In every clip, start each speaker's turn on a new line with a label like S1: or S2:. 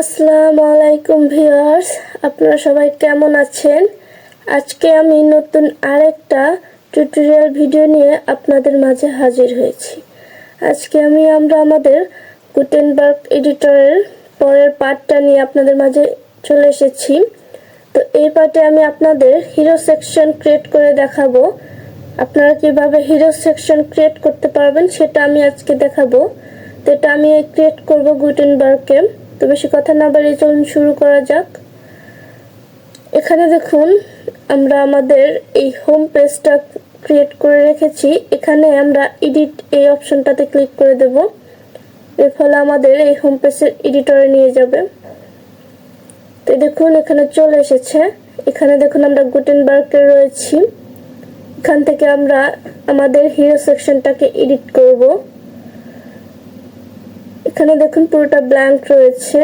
S1: আসসালামু আলাইকুম ভিউয়ার্স, আপনারা সবাই কেমন আছেন? আজকে আমি নতুন আরেকটা টিউটোরিয়াল ভিডিও নিয়ে আপনাদের মাঝে হাজির হয়েছি। আজকে আমি, আমরা আমাদের গুটেনবার্গ এডিটরের পরের পার্টটা নিয়ে আপনাদের মাঝে চলে এসেছি। তো এই পার্টে আমি আপনাদের হিরো সেকশন ক্রিয়েট করে দেখাবো। আপনারা কীভাবে হিরো সেকশন ক্রিয়েট করতে পারবেন, সেটা আমি আজকে দেখাবো। তো এটা আমি ক্রিয়েট করব গুটেনবার্গে বেশি কথা না বাড়িয়ে চলুন, শুরু করা যাক। এখানে দেখুন, আমরা আমাদের এই হোম পেজটা ক্রিয়েট করে রেখেছি। এখানে আমরা এডিট এই অপশনটাতে ক্লিক করে দেব। এর ফলে আমাদের এই হোম পেজের এডিটরে নিয়ে যাবে। তো দেখুন, এখানে চলে এসেছে। এখানে দেখুন, আমরা গুটেনবার্গে রয়েছি। এখান থেকে আমরা আমাদের হিরো সেকশনটাকে এডিট করব। এখানে দেখুন পুরোটা ব্ল্যাঙ্ক রয়েছে।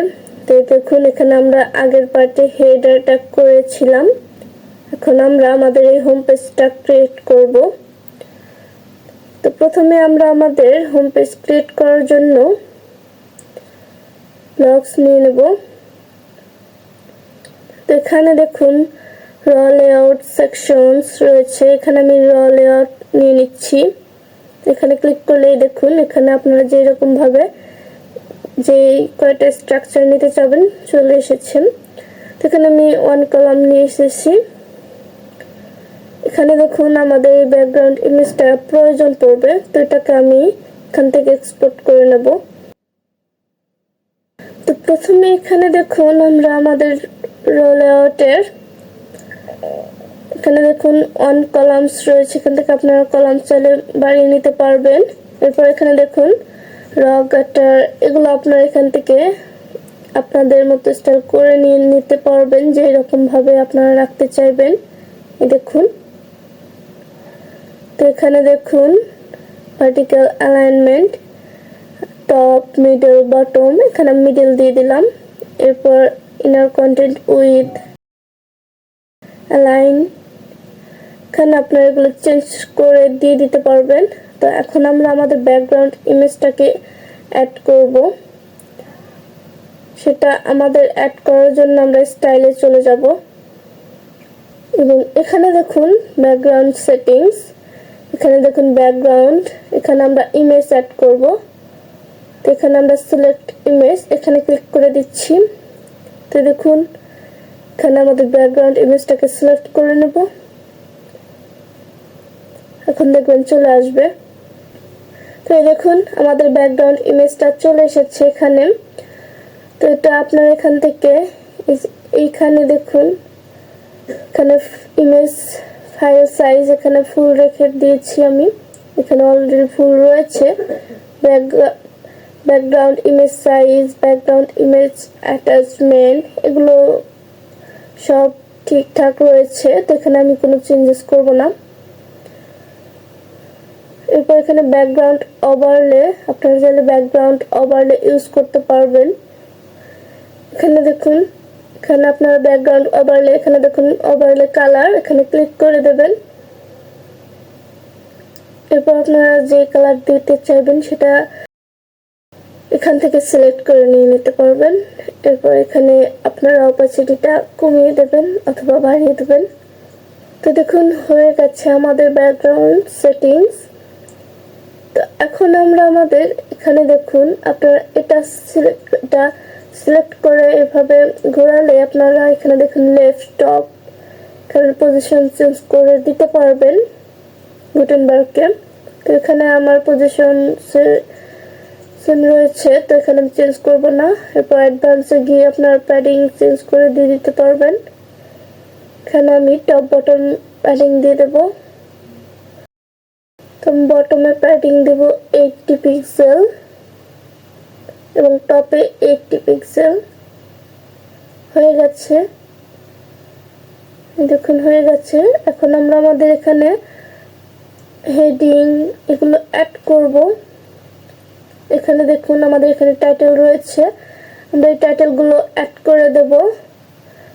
S1: তো দেখুন, এখানে আমরা আগের পার্টে হেডারটা করেছিলাম। এখন আমরা আমাদের এই হোম পেজটা ক্রিয়েট করব। তো প্রথমে আমরা আমাদের হোম পেজ ক্রিয়েট করার জন্য ব্লগস নিয়ে নেব। তো এখানে দেখুন র লেআউট সেকশনস রয়েছে। এখানে আমি র লেআউট নিয়ে নিচ্ছি। এখানে ক্লিক করলেই দেখুন, এখানে আপনারা যেরকমভাবে ভাবে যে কয়টা স্ট্রাকচার নিতে চাবেন, চলে এসেছেন। এখানে আমি ওয়ান কলাম নিয়ে এসেছি। এখানে দেখুন আমাদের ব্যাকগ্রাউন্ড ইমেজটা প্রয়োজন পড়বে, তো এটাকে আমি এখান থেকে এক্সপোর্ট করে নেব। তো প্রথমে এখানে দেখুন আমরা আমাদের রোল আউটের এখানে দেখুন অন কলামস রয়েছে, এখান থেকে আপনারা কলাম চাইলে বাড়িয়ে নিতে পারবেন। এরপর এখানে দেখুন র গাটার এগুলো আপনারা এখান থেকে আপনাদের মতো স্টাইল করে নিয়ে নিতে পারবেন যে ভাবে আপনারা রাখতে চাইবেন। দেখুন। তো এখানে দেখুন vertical alignment top middle bottom এখানে মিডল দিয়ে দিলাম। এরপর ইনার কন্টেন্ট উইথ অ্যালাইন এখানে আপনারা এগুলো চেঞ্জ করে দিয়ে দিতে পারবেন। তো এখন আমরা আমাদের ব্যাকগ্রাউন্ড ইমেজটাকে অ্যাড করব। সেটা আমাদের অ্যাড করার জন্য আমরা স্টাইলে চলে যাব। এবং এখানে দেখুন ব্যাকগ্রাউন্ড সেটিংস এখানে দেখুন ব্যাকগ্রাউন্ড এখানে আমরা ইমেজ অ্যাড করব। তো এখানে আমরা সিলেক্ট ইমেজ এখানে ক্লিক করে দিচ্ছি। তো দেখুন, এখানে আমাদের ব্যাকগ্রাউন্ড ইমেজটাকে সিলেক্ট করে নেব। এখন দেখবেন চলে আসবে। তো দেখুন, আমাদের ব্যাকগ্রাউন্ড ইমেজটা চলে এসেছে এখানে। তো এটা আপনার এখান থেকে এইখানে দেখুন, এখানে ইমেজ ফাইল সাইজ এখানে ফুল রেখে দিয়েছি আমি। এখানে অলরেডি ফুল রয়েছে। Background image size background image attachment এগুলো সব ঠিকঠাক রয়েছে। তো এখানে আমি কোনো চেঞ্জেস করব না। এরপর এখানে ব্যাকগ্রাউন্ড ওভারলে আপনারা চাইলে ব্যাকগ্রাউন্ড ওভারলে ইউজ করতে পারবেন। এখানে দেখুন, এখানে আপনারা ব্যাকগ্রাউন্ড ওভারলে এখানে দেখুন ওভারলে কালার এখানে ক্লিক করে দেবেন। এরপর আপনারা যে কালার দিতে চাইবেন সেটা এখান থেকে সিলেক্ট করে নিয়ে নিতে পারবেন। এরপর এখানে আপনারা অপাসিটিটা কমিয়ে দেবেন অথবা বাড়িয়ে দেবেন। তো দেখুন, হয়ে গেছে আমাদের ব্যাকগ্রাউন্ড সেটিংস তো এখন আমরা আমাদের এখানে দেখুন, আপনারা এটা সিলেক্ট এটা সিলেক্ট করে এভাবে ঘোরালে আপনারা এখানে দেখুন লেফট টপ এখানে পজিশন চেঞ্জ করে দিতে পারবেন গুটেনবার্গকে তো এখানে আমার পজিশন সেম রয়েছে, তো এখানে আমি চেঞ্জ করব না। এরপর অ্যাডভান্সে গিয়ে আপনার প্যাডিং চেঞ্জ করে দিয়ে দিতে পারবেন। এখানে আমি টপ বটম প্যাডিং দিয়ে দেবো। তো বটমে প্যাডিং দেব এইটটি পিক্সেল এবং টপে এইটটি পিক্সেল হয়ে গেছে। দেখুন, হয়ে গেছে। এখন আমরা আমাদের এখানে হেডিং এগুলো অ্যাড করব। এখানে দেখুন, আমাদের এখানে টাইটেল রয়েছে। আমরা এই টাইটেলগুলো অ্যাড করে দেব।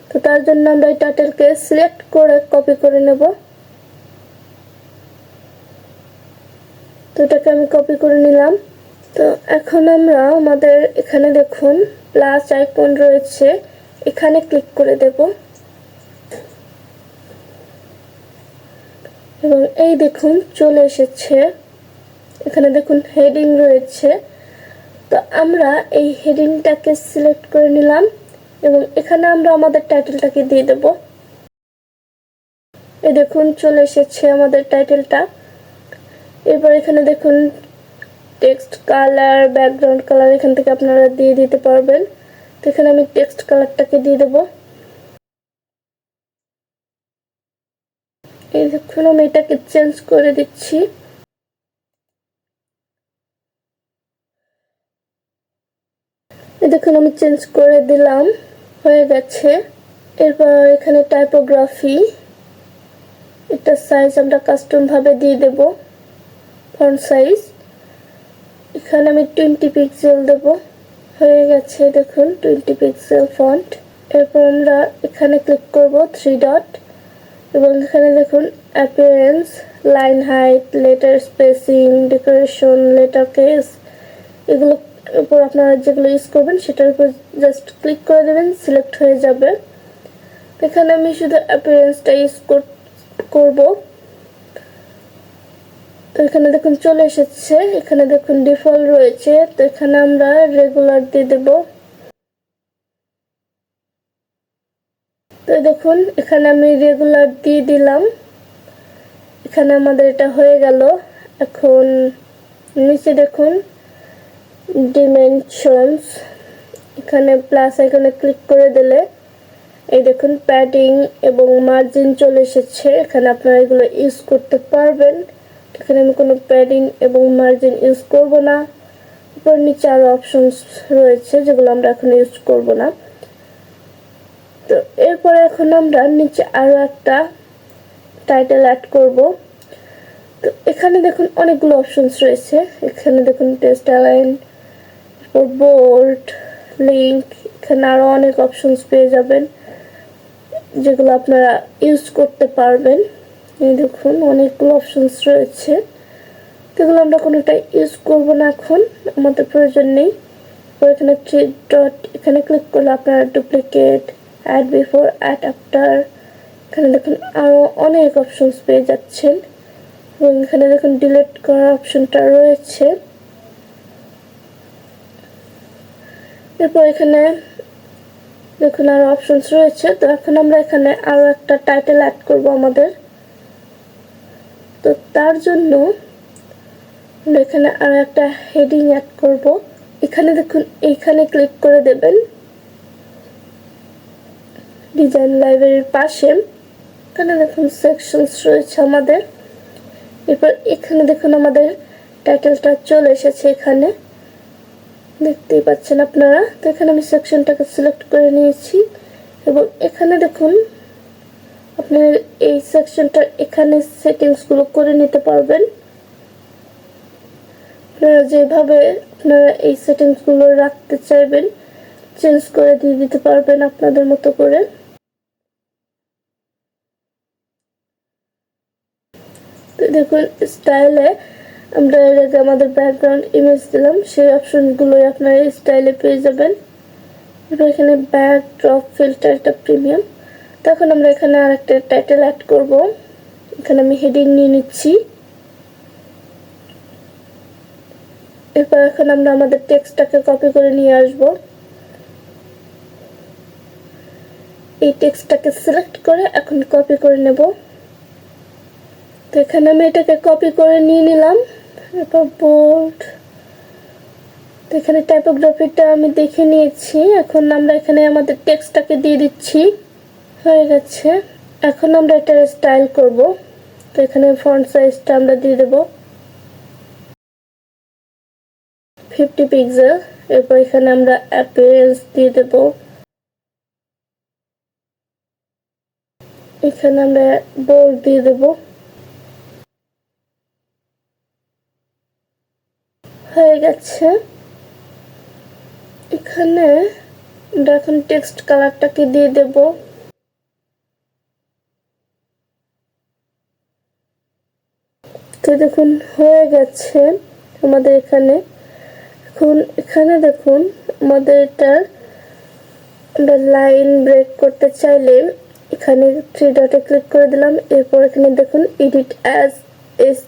S1: তো তার জন্য আমরা এই টাইটেলকে সিলেক্ট করে কপি করে নেব। তো এটাকে আমি কপি করে নিলাম। তো এখন আমরা আমাদের এখানে দেখুন প্লাস আইকন রয়েছে। এখানে ক্লিক করে দেব। এবং এই দেখুন, চলে এসেছে। এখানে দেখুন হেডিং রয়েছে। তো আমরা এই হেডিংটাকে সিলেক্ট করে নিলাম এবং এখানে আমরা আমাদের টাইটেলটাকে দিয়ে দেব। এই দেখুন, চলে এসেছে আমাদের টাইটেলটা এরপর এখানে দেখুন টেক্সট কালার ব্যাকগ্রাউন্ড কালার এখান থেকে আপনারা দিয়ে দিতে পারবেন। তো এখানে আমি টেক্সট কালারটাকে দিয়ে দেব। এই দেখুন, আমি এটাকে চেঞ্জ করে দিচ্ছি। দেখুন, আমি চেঞ্জ করে দিলাম, হয়ে গেছে। এরপর এখানে টাইপোগ্রাফি এটা সাইজ আমরা কাস্টম ভাবে দিয়ে দেব। Font size. এখানে আমি টোয়েন্টি পিক্সেল দেব। হয়ে গেছে, দেখুন টোয়েন্টি পিক্সেল ফন্ট এরপর আমরা এখানে ক্লিক করব থ্রি ডট এবং এখানে দেখুন appearance line height letter spacing decoration letter case এগুলো উপর আপনারা যেগুলো ইউজ করবেন, সেটার উপর জাস্ট ক্লিক করে দেবেন সিলেক্ট হয়ে যাবে। এখানে আমি শুধু অ্যাপিয়ারেন্সটা ইউজ করব। তো এখানে দেখুন চলে এসেছে, এখানে দেখুন ডিফল্ট রয়েছে, তো এখানে আমরা রেগুলার দিয়ে দেব। তো দেখুন, এখানে আমি রেগুলার দিয়ে দিলাম। এখানে আমাদের এটা হয়ে গেল। এখন নিচে দেখুন ডিমেনশনস এখানে প্লাস এখানে ক্লিক করে দিলে এই দেখুন প্যাডিং এবং মার্জিন চলে এসেছে। এখানে আপনারা এগুলো ইউজ করতে পারবেন। এখানে আমি কোনো প্যাডিং এবং মার্জিন ইউজ করব না। উপর নিচে আরও অপশনস রয়েছে যেগুলো আমরা এখন ইউজ করব না। তো এরপরে এখন আমরা নিচে আরও একটা টাইটেল অ্যাড করব। তো এখানে দেখুন অনেকগুলো অপশনস রয়েছে। এখানে দেখুন টেস্ট অ্যালাইন বোল্ড লিঙ্ক এখানে আরও অনেক অপশনস পেয়ে যাবেন যেগুলো আপনারা ইউজ করতে পারবেন। দেখুন, অনেকগুলো অপশনস রয়েছে। এগুলো আমরা কোনোটা ইউজ করব না এখন, আমাদের প্রয়োজন নেই। এখানে থ্রি ডট এখানে ক্লিক করলে আপনার duplicate add before add after এখানে দেখুন আরও অনেক অপশনস পেয়ে যাচ্ছেন। এবং এখানে দেখুন ডিলিট করার অপশনটা রয়েছে। এরপর এখানে দেখুন আরও অপশনস রয়েছে। তো এখন আমরা এখানে আরও একটা টাইটেল অ্যাড করব আমাদের। তো তার জন্য এখানে আরও একটা হেডিং অ্যাড করব। এখানে দেখুন, এইখানে ক্লিক করে দেবেন। ডিজাইন লাইব্রেরির পাশে। এখানে দেখুন সেকশনস রয়েছে আমাদের। এরপর এখানে দেখুন, আমাদের টাইটেলটা চলে এসেছে এখানে। দেখতেই পাচ্ছেন আপনারা? তো এখানে আমি সেকশনটাকে সিলেক্ট করে নিয়েছি। এবং এখানে দেখুন আপনার এই সেকশনটা এখানে সেটিংসগুলো করে নিতে পারবেন। আপনারা যেভাবে আপনারা এই সেটিংসগুলো রাখতে চাইবেন চেঞ্জ করে দিয়ে দিতে পারবেন আপনাদের মতো করে। দেখুন স্টাইলে আমরা এর আগে আমাদের ব্যাকগ্রাউন্ড ইমেজ দিলাম, সেই অপশনগুলোই আপনারা স্টাইলে পেয়ে যাবেন। এখানে ব্যাক ড্রপ ফিল্টার এটা প্রিমিয়াম তখন আমরা এখানে আর একটা টাইটেল অ্যাড করব। এখানে আমি হেডিং নিয়ে নিচ্ছি। এরপর এখন আমরা আমাদের টেক্সটটাকে কপি করে নিয়ে আসব। এই টেক্সটটাকে সিলেক্ট করে এখন কপি করে নেব। তো এখানে আমি এটাকে কপি করে নিয়ে নিলাম। এরপর বোর্ড এখানে টাইপোগ্রাফিটা আমি দেখে নিয়েছি। এখন আমরা এখানে আমাদের টেক্সটটাকে দিয়ে দিচ্ছি। হয়ে গেছে এখন আমরা এটা স্টাইল করব। তো এখানে ফন্ট সাইজটা আমরা দিয়ে দেব। ফিফটি পিক্সেল এরপর এখানে আমরা অ্যাপিয়ারেন্স দিয়ে দেব। এখানে আমরা বোর্ড দিয়ে দেবো। হয়ে গেছে। এখানে আমরা এখন টেক্সট কালারটাকে দিয়ে দেব। তো দেখুন হয়ে গেছে আমাদের এখানে, এখন এখানে দেখুন আমাদের এটার আমরা লাইন ব্রেক করতে চাইলে এখানে থ্রি ডটে ক্লিক করে দিলাম, এরপর এখানে দেখুন এডিট অ্যাজ এস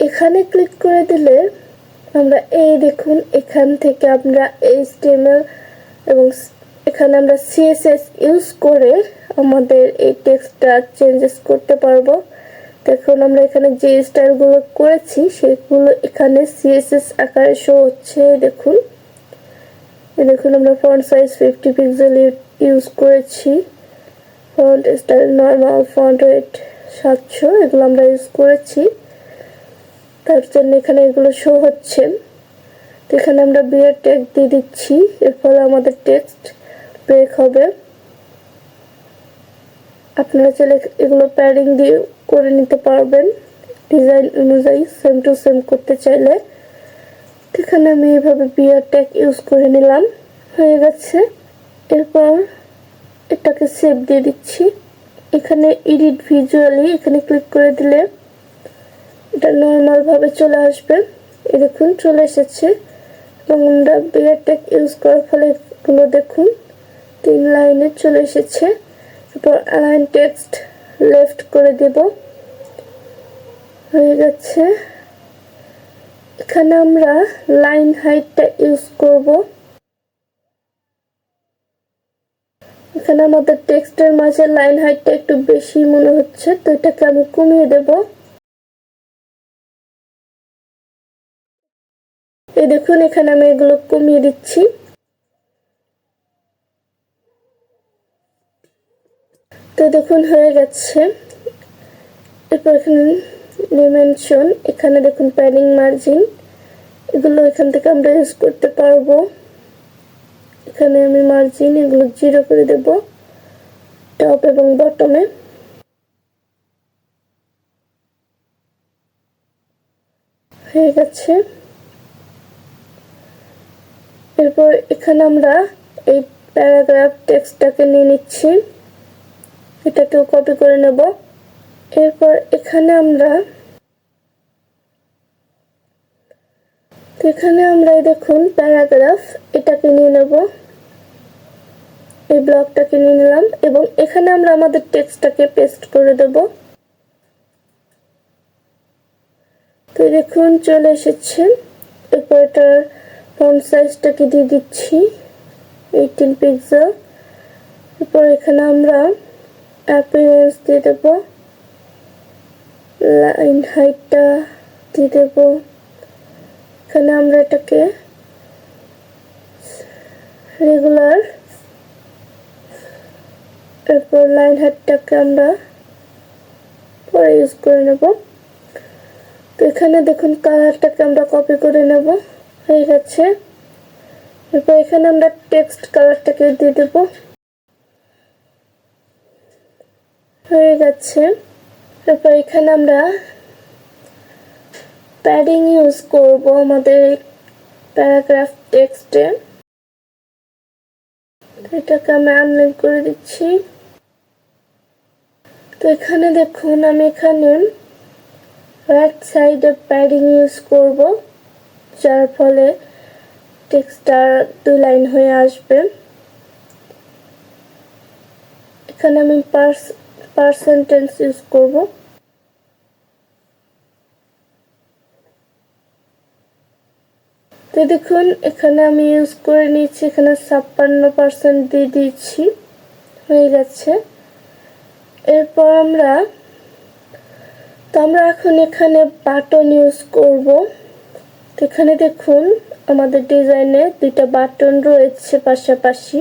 S1: এখানে ক্লিক করে দিলে আমরা এই দেখুন এখান থেকে আমরা এইচ এবং এখানে আমরা সিএসএস ইউজ করে আমাদের এই টেক্সটটা চেঞ্জেস করতে পারব। দেখুন আমরা এখানে যে স্টাইলগুলো করেছি, সেগুলো এখানে সিএসএস আকারে শো হচ্ছে দেখুন। দেখুন আমরা font size fifty pixel use করেছি। Font style normal font weight সাতশো, এগুলো আমরা ইউজ করেছি। তার জন্য এখানে এগুলো শো হচ্ছে। তো এখানে আমরা বিয়ের ট্যাগ দিয়ে দিচ্ছি, এর ফলে আমাদের টেক্সট ব্রেক হবে। আপনারা চাইলে এগুলো প্যাডিং দিয়ে করে নিতে পারবেন। ডিজাইন অনুযায়ী সেম টু সেম করতে চাইলে। এখানে আমি এইভাবে বিয়ার ট্যাগ ইউজ করে নিলাম। হয়ে গেছে। এরপর এটাকে সেভ দিয়ে দিচ্ছি। এখানে এডিট ভিজুয়ালি এখানে ক্লিক করে দিলে এটা নর্মালভাবে চলে আসবে। এই দেখুন, চলে এসেছে। এবং আমরা বিয়ার ট্যাগ ইউজ করার ফলে এগুলো দেখুন, তিন লাইনে চলে এসেছে। এরপর অ্যালাইন টেক্সট লেফট করে দেব। হয়ে গেছে। এখানে আমরা লাইন হাইটটা ইউজ করব। এখানে আমাদের টেক্সটের মাঝে লাইন হাইটটা একটু বেশি মনে হচ্ছে, তো এটাকে আমি কমিয়ে দেব। এই দেখুন, এখানে আমি এগুলো কমিয়ে দিচ্ছি। তো দেখুন, হয়ে গেছে। এরপর এখানে ডিমেনশন এখানে দেখুন প্যাডিং মার্জিন এগুলো এখান থেকে আমরা ইউজ করতে পারব। এখানে আমি মার্জিন এগুলো জিরো করে দেব টপ এবং বটমে হয়ে গেছে। এরপর এখানে আমরা এই প্যারাগ্রাফ টেক্সটটাকে নিয়ে নিচ্ছি। এটাকেও কপি করে নেব। এরপর এখানে আমরা এখানে আমরা দেখুন প্যারাগ্রাফ, এটাকে নিয়ে নেব। এই ব্লকটাকে নিয়ে নিলাম এবং এখানে আমরা আমাদের টেক্সটটাকে পেস্ট করে দেব। তো দেখুন চলে এসেছে। এরপর এটার ফন্ট সাইজটাকে দিয়ে দিচ্ছি এইটিন পিক্সেল এরপর এখানে আমরা অ্যাপিয়ারেন্স দিয়ে দেব লাইন হাইটটা দিয়ে দেব এখানে আমরা এটাকে রেগুলার এরপর লাইন হাইটটাকে আমরা পরে ইউজ করে নেব। তো এখানে দেখুন কালারটাকে আমরা কপি করে নেব। হয়ে গেছে। এরপর এখানে আমরা টেক্সট কালারটাকে দিয়ে দেবো। হয়ে গেছে। তারপর এখানে আমরা প্যাডিং ইউজ করব আমাদের প্যারাগ্রাফ টেক্সটে এটাকে আমি আনলাইন করে দিচ্ছি। তো এখানে দেখুন, আমি এখানে রাইট সাইডে প্যাডিং ইউজ করব, যার ফলে টেক্সটটা দুই লাইন হয়ে আসবে। এখানে আমি পার্স পার্সেন্টেন্স ইউজ করব। তো দেখুন, এখানে আমি ইউজ করে নিয়েছি, এখানে ছাপ্পান্ন পার্সেন্ট দিয়ে দিয়েছি, হয়ে গেছে। এরপর আমরা, তো আমরা এখন এখানে বাটন ইউজ করব। এখানে দেখুন, আমাদের ডিজাইনে দুইটা বাটন রয়েছে পাশাপাশি।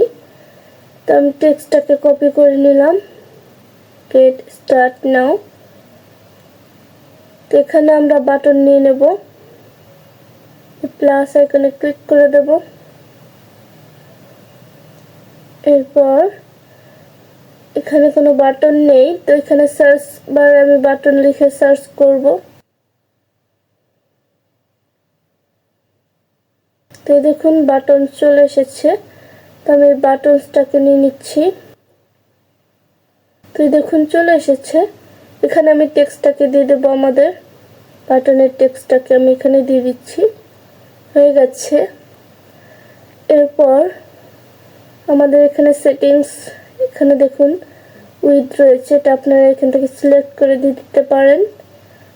S1: তো আমি টেক্সটটাকে কপি করে নিলাম। গেট স্টার্ট নাও তো এখানে আমরা বাটন নিয়ে নেব। প্লাস আইকনে ক্লিক করে দেব। এরপর এখানে কোনো বাটন নেই, তো এখানে সার্চ বার আমি বাটন লিখে সার্চ করব। তো দেখুন বাটন চলে এসেছে। তো আমি বাটনসটাকে নিয়ে নিচ্ছি। তো দেখুন, চলে এসেছে। এখানে আমি টেক্সটটাকে দিয়ে দেবো আমাদের। বাটনের টেক্সটটাকে আমি এখানে দিয়ে দিচ্ছি। হয়ে গেছে। এরপর আমাদের এখানে সেটিংস এখানে দেখুন উইথ রয়েছে। এটা আপনারা এখান থেকে সিলেক্ট করে দিয়ে দিতে পারেন।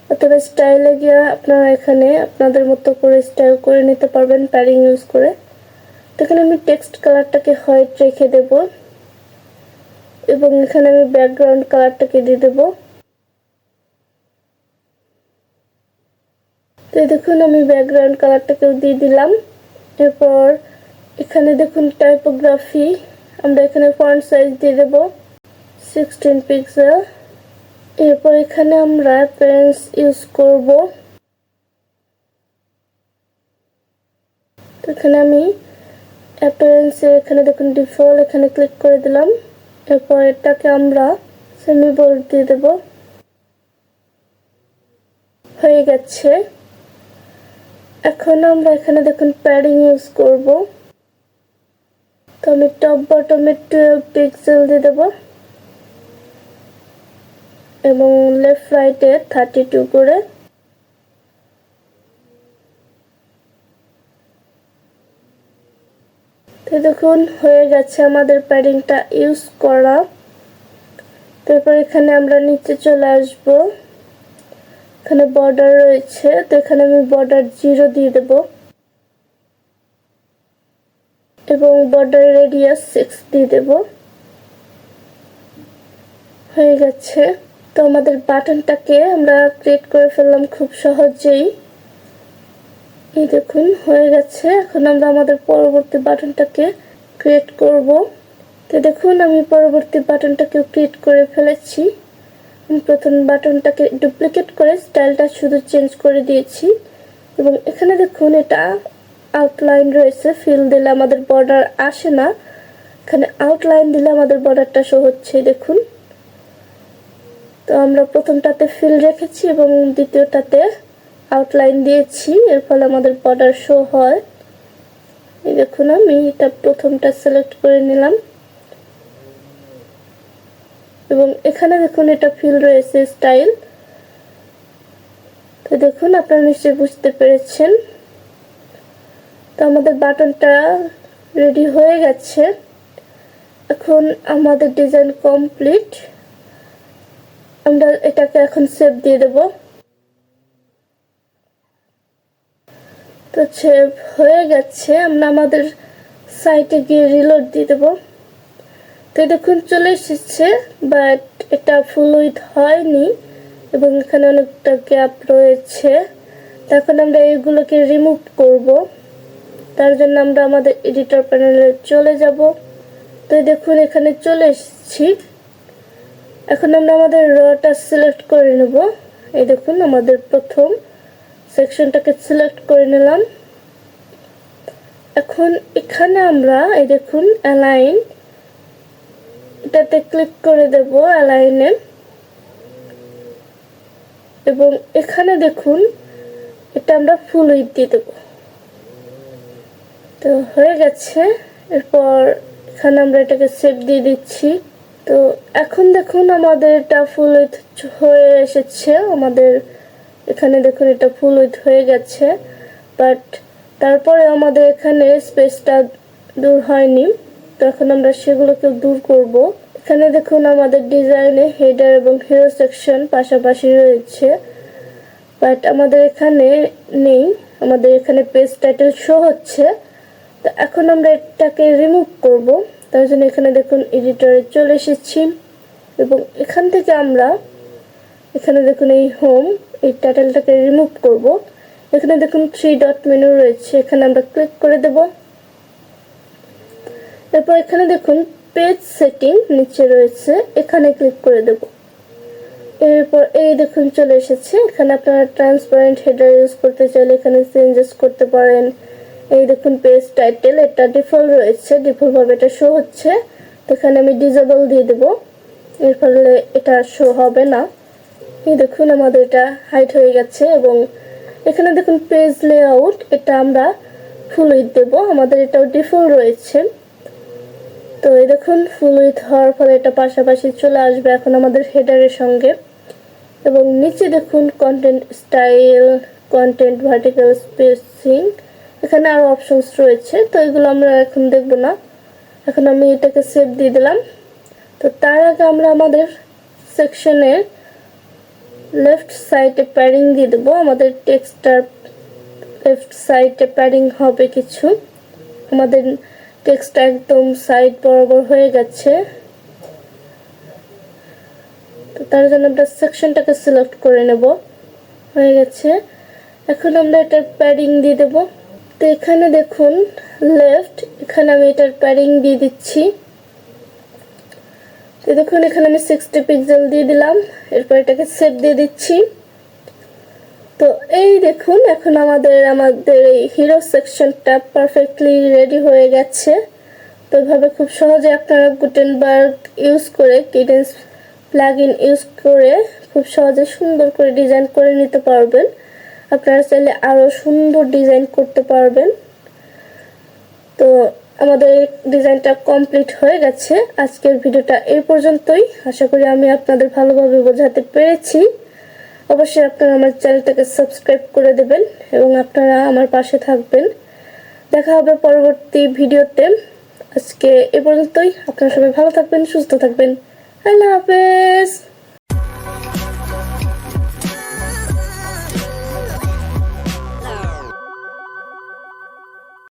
S1: অথবা স্টাইলে গিয়ে আপনারা এখানে আপনাদের মতো করে স্টাইল করে নিতে পারবেন প্যারিং ইউজ করে। তো এখানে আমি টেক্সট কালারটাকে হোয়াইট রেখে দেব। এবং এখানে আমি ব্যাকগ্রাউন্ড কালারটাকে দিয়ে দেব? তো দেখুন, আমি ব্যাকগ্রাউন্ড কালারটাকেও দিয়ে দিলাম। এরপর এখানে দেখুন টাইপোগ্রাফি আমরা এখানে ফন্ট সাইজ দিয়ে দেব সিক্সটিন পিক্সেল এরপর এখানে আমরা পেন্স ইউজ করব। এখানে আমি অ্যাপারেন্সের এখানে দেখুন ডিফল্ট এখানে ক্লিক করে দিলাম। এরপর এটাকে আমরা সেমি বোল্ড দিয়ে দেব। হয়ে গেছে। এখন আমরা এখানে দেখুন প্যাডিং ইউজ করব। তো আমি টপ বটমে টুয়েলভ পিক্সেল দিয়ে দেবো। এবং লেফট রাইটে থার্টি টু করে তো দেখুন, হয়ে গেছে আমাদের প্যাডিংটা ইউজ করা। তারপর এখানে আমরা নিচে চলে আসব। এখানে বর্ডার রয়েছে, তো এখানে আমি বর্ডার জিরো দিয়ে দেব। এবং বর্ডার রেডিয়াস সিক্স দিয়ে দেব। হয়ে গেছে। তো আমাদের বাটনটাকে আমরা ক্রিয়েট করে ফেললাম খুব সহজেই। এই দেখুন, হয়ে গেছে। এখন আমরা আমাদের পরবর্তী বাটনটাকে ক্রিয়েট করব। তো দেখুন, আমি পরবর্তী বাটনটাকেও ক্রিয়েট করে ফেলেছি। প্রথম বাটনটাকে ডুপ্লিকেট করে স্টাইলটা শুধু চেঞ্জ করে দিয়েছি। এবং এখানে দেখুন, এটা আউটলাইন রয়েছে ফিল দিলে আমাদের বর্ডার আসে না। এখানে আউটলাইন দিলে আমাদের বর্ডারটা শো হচ্ছে দেখুন। তো আমরা প্রথমটাতে ফিল রেখেছি এবং দ্বিতীয়টাতে আউটলাইন দিয়েছি, এর ফলে আমাদের বর্ডার শো হয়। এই দেখুন আমি এটা প্রথমটা সিলেক্ট করে নিলাম। এবং এখানে দেখুন এটা ফিল রয়েছে স্টাইল তো দেখুন আপনারা নিশ্চয়ই বুঝতে পেরেছেন। তো আমাদের বাটনটা রেডি হয়ে গেছে। এখন আমাদের ডিজাইন কমপ্লিট আমরা এটাকে এখন সেভ দিয়ে দেব। তো সেভ হয়ে গেছে, আমরা আমাদের সাইটে গিয়ে রিলোড দিয়ে দেব। তো দেখুন, চলে এসেছে বাট এটা ফুল উইথ হয়নি এবং এখানে অনেকটা গ্যাপ রয়েছে। এখন আমরা এইগুলোকে রিমুভ করব। তার জন্য আমরা আমাদের এডিটর প্যানেলে চলে যাব। তো দেখুন, এখানে চলে এসেছি। এখন আমরা আমাদের রটা সিলেক্ট করে নেব। এই দেখুন, আমাদের প্রথম সেকশনটাকে সিলেক্ট করে নিলাম। এখন এখানে আমরা, এই দেখুন অ্যালাইন এটাতে ক্লিক করে দেব অ্যালাইনে এবং এখানে দেখুন, এটা আমরা ফুল উইথ দিয়ে দেব। তো হয়ে গেছে। এরপর এখানে আমরা এটাকে সেভ দিয়ে দিচ্ছি। তো এখন দেখুন, আমাদের এটা ফুল হয়ে এসেছে, আমাদের এখানে দেখুন, এটা ফুল উইথ হয়ে গেছে বাট তারপরে আমাদের এখানে স্পেসটা দূর হয়নি, তো এখন আমরা সেগুলোকে দূর করব। এখানে দেখুন, আমাদের ডিজাইনে হেডার এবং হিরো সেকশন পাশাপাশি রয়েছে বাট আমাদের এখানে নেই, আমাদের এখানে পেজ টাইটেল শো হচ্ছে, তো এখন আমরা এটাকে রিমুভ করব। তার জন্য এখানে দেখুন এডিটরে চলে এসেছি, এবং এখান থেকে আমরা এখানে দেখুন এই হোম এই টাইটেলটাকে রিমুভ করব। এখানে দেখুন থ্রি ডট মেনু রয়েছে, এখানে আমরা ক্লিক করে দেব। এরপর এখানে দেখুন পেজ সেটিং নিচে রয়েছে, এখানে ক্লিক করে দেব। এরপর এই দেখুন চলে এসেছে, এখানে আপনারা ট্রান্সপারেন্ট হেডার ইউজ করতে চাইলে এখানে চেঞ্জেস করতে পারেন। এই দেখুন পেজ টাইটেল এটা ডিফল্ট রয়েছে ডিফল্টভাবে এটা শো হচ্ছে। এখানে আমি ডিজেবল দিয়ে দেব। এর ফলে এটা শো হবে না। এই দেখুন আমাদের এটা হাইট হয়ে গেছে এবং এখানে দেখুন পেজ লেআউট এটা আমরা ফুল উইথ দেবো। আমাদের এটাও ডিফল্ট রয়েছে। তো এই দেখুন ফুল উইথ হওয়ার ফলে এটা পাশাপাশি চলে আসবে এখন আমাদের হেডারের সঙ্গে। এবং নিচে দেখুন content style content vertical spacing এখানে আরও অপশনস রয়েছে। তো এগুলো আমরা এখন দেখব না। এখন আমি এটাকে সেভ দিয়ে দিলাম। তো তার আগে আমরা আমাদের সেকশনের লেফট সাইডে প্যাডিং দিয়ে দেবো। আমাদের টেক্সটার লেফট সাইডে প্যাডিং হবে কিছু। আমাদের টেক্সটা একদম সাইড বরাবর হয়ে গেছে। তো তার জন্য আমরা সেকশনটাকে সিলেক্ট করে নেব। হয়ে গেছে। এখন আমরা এটার প্যাডিং দিয়ে দেব। তো এখানে দেখুন লেফট এখানে আমি এটার প্যাডিং দিয়ে দিচ্ছি। তো দেখুন, এখানে আমি সিক্সটি পিক্সেল দিয়ে দিলাম। এরপর এটাকে সেভ দিয়ে দিচ্ছি। তো এই দেখুন, এখন আমাদের আমাদের এই হিরো সেকশনটা পারফেক্টলি রেডি হয়ে গেছে। তো এভাবে খুব সহজে আপনারা গুটেনবার্গ ইউজ করে কিডেন্স প্লাগ ইন ইউজ করে খুব সহজে সুন্দর করে ডিজাইন করে নিতে পারবেন। আপনারা চাইলে আরও সুন্দর ডিজাইন করতে পারবেন। তো আমাদের ডিজাইনটা কমপ্লিট হয়ে গেছে। আজকের ভিডিওটা এই পর্যন্তই। আশা করি আমি আপনাদের ভালোভাবে বোঝাতে পেরেছি। অবশ্যই আপনারা আমার চ্যানেলটাকে সাবস্ক্রাইব করে দেবেন এবং আপনারা আমার পাশে থাকবেন। দেখা হবে পরবর্তী ভিডিওতে। আজকে এ পর্যন্তই। আপনারা সবাই ভালো থাকবেন, সুস্থ থাকবেন। আল্লাহ হাফেজ।